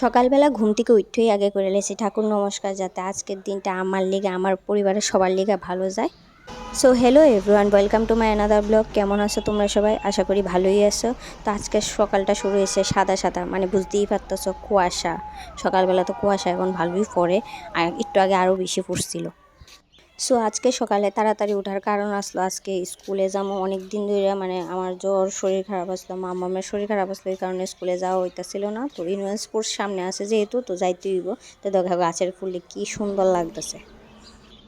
সকালবেলা ঘুম থেকে উঠতেই আগে করে লেছি, ঠাকুর নমস্কার, যাতে আজকের দিনটা আমার লিগে, আমার পরিবারের সবার লিগে ভালো যায়। So hello everyone welcome to my another blog কেমন আছো তোমরা সবাই? আশা করি ভালোই আছো। তো আজকে সকালটা শুরু হয়েছে সাদা সাদা মানে বুঝতেই পারতেছো কুয়াশা। সকালবেলা তো কুয়াশা এখন ভালোই পড়ে, আর একটু আগে আরও বেশি পড়ছিল সো আজকে সকালে তাড়াতাড়ি ওঠার কারণ আসলো, আজকে স্কুলে যাব। অনেক দিন ধরে মানে আমার জ্বর, শরীর খারাপ আসলো মামামের শরীর খারাপ আসলো, এই কারণে স্কুলে যাওয়া হইতাছিল না। তো ইউনিয়ন স্পোর্টস সামনে আছে যেহেতু, তো যাইতে হইব। তো দেখা গাছের ফুলে কি সুন্দর লাগতেছে।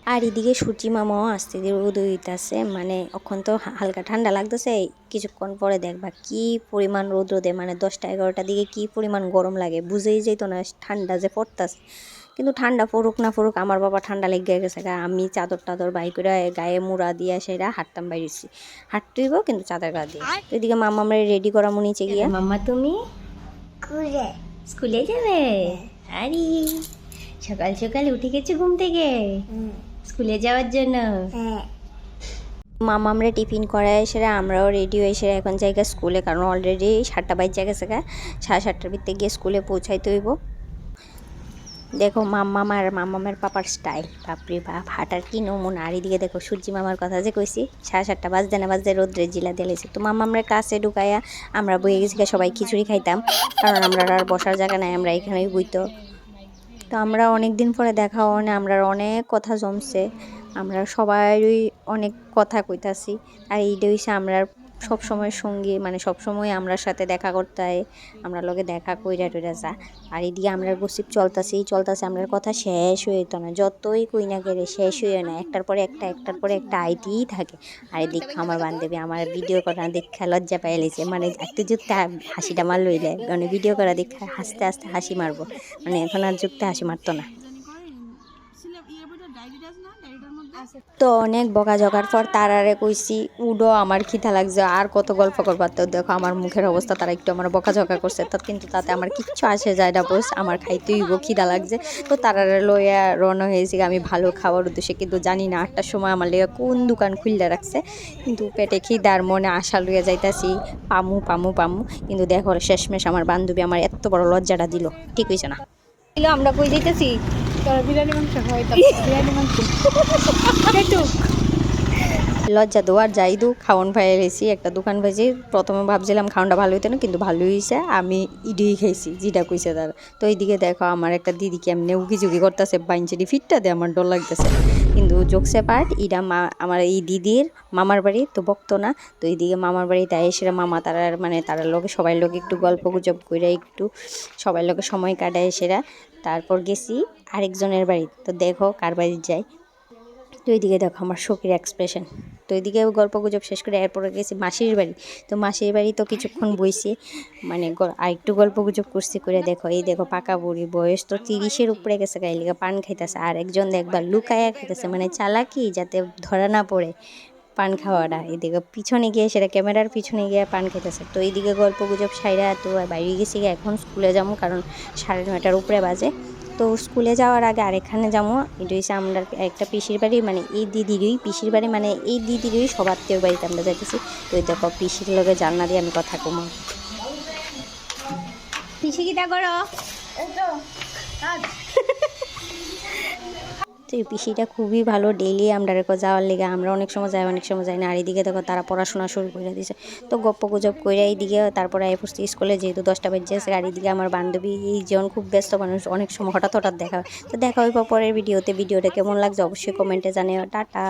আর এদিকে সূচি মামাও আসতে দিয়ে রোদ হইতাছে মানে এখন তো হালকা ঠান্ডা লাগতেছে। কিছুক্ষণ পরে দেখবা কি পরিমাণ রোদ রোদে মানে দশটা এগারোটার দিকে কি পরিমাণ গরম লাগে, বুঝেই যেত না ঠান্ডা যে পড়তাছে। কিন্তু ঠান্ডা পড়ুক না পড়ুক আমার বাবা ঠান্ডা লেগে গেছে গা। আমি চাদর টাদর বাই করে গায়ে মুড়া দিয়ে সেটা হাঁটতাম বাইরেছি। হাঁটতেইব কিন্তু চাদর গা দিয়ে। এদিকে মামা আমরা রেডি করা মনে নিচে গিয়ে। মাম্মা তুমি? স্কুলে। যাবে? আরে সকাল সকাল উঠে গেছো ঘুম থেকে? স্কুলে যাওয়ার জন্য? হ্যাঁ। মামা আমরা টিফিন করায় সেরা আমরাও রেডি হয়ে সেরা এখন জায়গা স্কুলে কারণ অলরেডি সাতটা বাইর জায়গা সেগা সাড়ে সাতটার ভিতরে গিয়ে স্কুলে পৌঁছাইতে হইব। দেখো মাম্মাম আর মাম্মামের পাপার স্টাইল বাপরে বাপ, হাঁটার কি নমুনা? আর এদিকে দেখো সূর্যি মামার কথা যে কইছি, সাড়ে সাতটা বাজতে না বাজতে রোদ্রে জিলা দিলেছে তো মাম্মা আমরা কাছে ঢুকাইয়া আমরা বইয়ে গেছি সবাই খিচুড়ি খাইতাম, কারণ আমরা আর বসার জায়গা নাই, আমরা এখানেই বইতো। তো আমরা অনেক দিন পরে দেখা মানে আমরা অনেক কথা জমছে, আমরা সবাই অনেক কথা কইতাছি। আর এইটা হইছে আমরা সব সময় সঙ্গী মানে সব সময় আমরা সাথে দেখা করতে হয়, আমরা লগে দেখা কইরা টইরা যা। আর এদিকে আমরা গসিপ চলতাছেই চলতাছে আমরার কথা শেষ হইতো না, যতই কই না গেলে শেষ হয়ে না, একটার পরে একটা, একটার পরে একটা আইতেই থাকে। আর এদিকে আমার বান্ধবী আমার ভিডিও করা দেখা লজ্জা পাই লেছে মানে একটু যুক্ত হাসিটা মার লইলে মানে ভিডিও করা দেখা হাসতে হাসতে হাসি মারবো মানে এখন আর যুক্ত হাসি মারতো না। তো অনেক বকা জগার পর তারারে কইছি উডো আমার খিদা লাগছে আর কত গল্প করবার তো দেখো আমার মুখের অবস্থা তারা একটু আমার বকা ঝকা করছে তো কিন্তু তাতে আমার কিচ্ছু আসে যায় না বস আমার খাইতেই গো খিদা লাগছে। তো তারারে লইয়া রওনা হয়েছি আমি ভালো খাওয়ার উদ্দেশ্যে কিন্তু জানি না আটটার সময় আমার লেগে কোন দোকান খুললে রাখছে কিন্তু পেটে খিদার মনে আশা লইয়া যাইতাছি পামু পামু পামু। কিন্তু দেখো শেষমেশ আমার বান্ধবী আমার এত বড় লজ্জাটা দিল ঠিক হয়েছে না। আমরা কই যাইতেছি? বিরিয়ানি মাংস হয়তো বিরিয়ানি মাংস। লজ্জা দোয়ার যাই দু খাওয়ান ভাই এসেছি একটা দোকান ভাইছি প্রথমে ভাবছিলাম খাওয়ানটা ভালো হইতো না কিন্তু ভালোই হয়েছে আমি ইডি খাইছি যেটা কইছে তার। তো এইদিকে দেখো আমার একটা দিদি কেমনে উকি ঝুঁকি করতেছে বাইনচেটি ফিটটা দিয়ে আমার ডর লাগতেছে। কিন্তু জোকসে পার্ট ইডা মা আমার এই দিদির মামার বাড়ি তো বকতো না। তো এইদিকে মামার বাড়ি তাই এসে মামা তারার মানে তারা লোকে সবাই লোক একটু গল্প গুজব করে একটু সবাই লোকে সময় কাটায় সেরা। তারপর গেছি আরেকজনের বাড়ি। তো দেখো কার বাড়ি যাই। তো এইদিকে দেখো আমার শোকের এক্সপ্রেশন তো এইদিকে গল্প গুজব শেষ করে এরপরে গেছি মাসির বাড়ি। তো মাসির বাড়ি তো কিছুক্ষণ বইছি। মানে গ- আর একটু গল্প গুজব করছি করে দেখো। এই দেখো পাকা বুড়ি, বয়স তো তিরিশের উপরে গেছে গাইলিগা পান খাইতেছে। আর একজন দেখবা লুকায়া খাইতেছে। মানে চালাকি যাতে ধরা না পড়ে। পান খাওয়াটা এদিকে পিছনে গিয়ে সেটা ক্যামেরার পিছনে গিয়ে পান খেতেছে তো এইদিকে গল্প গুজব সাইরা তো বাইরে গেছি গিয়ে এখন স্কুলে যাব কারণ সাড়ে নয়টার উপরে বাজে। তো স্কুলে যাওয়ার আগে আরেকখানে যাব এটা হচ্ছে আমরা একটা পিসির বাড়ি মানে এই দিদিরই পিসির বাড়ি মানে এই দিদিরই সব আত্মীয় বাড়িতে আমরা যাইতেছি। তো এই দেখো পিসির লোকে জানলা দিয়ে আমি কথা কমা। পিসি কিটা করো? তো এই পিসিটা খুবই ভালো ডেইলি আমরা রেখো যাওয়ার লেগে আমরা অনেক সময় যাই, অনেক সময় যাই না। আর এদিকে দেখো তারা পড়াশোনা শুরু করে দিয়েছে তো গপ্প গুজব করে এইদিকে তারপরে এই পড়ছে স্কুলে যেহেতু দশটা বেজে আছে আর এদিকে আমার বান্ধবী এই জন খুব ব্যস্ত মানুষ, অনেক সময় হঠাৎ হঠাৎ দেখা হয়। তো দেখা হইব পরের ভিডিওতে। ভিডিওটা কেমন লাগছে অবশ্যই কমেন্টে জানিও। টাটা।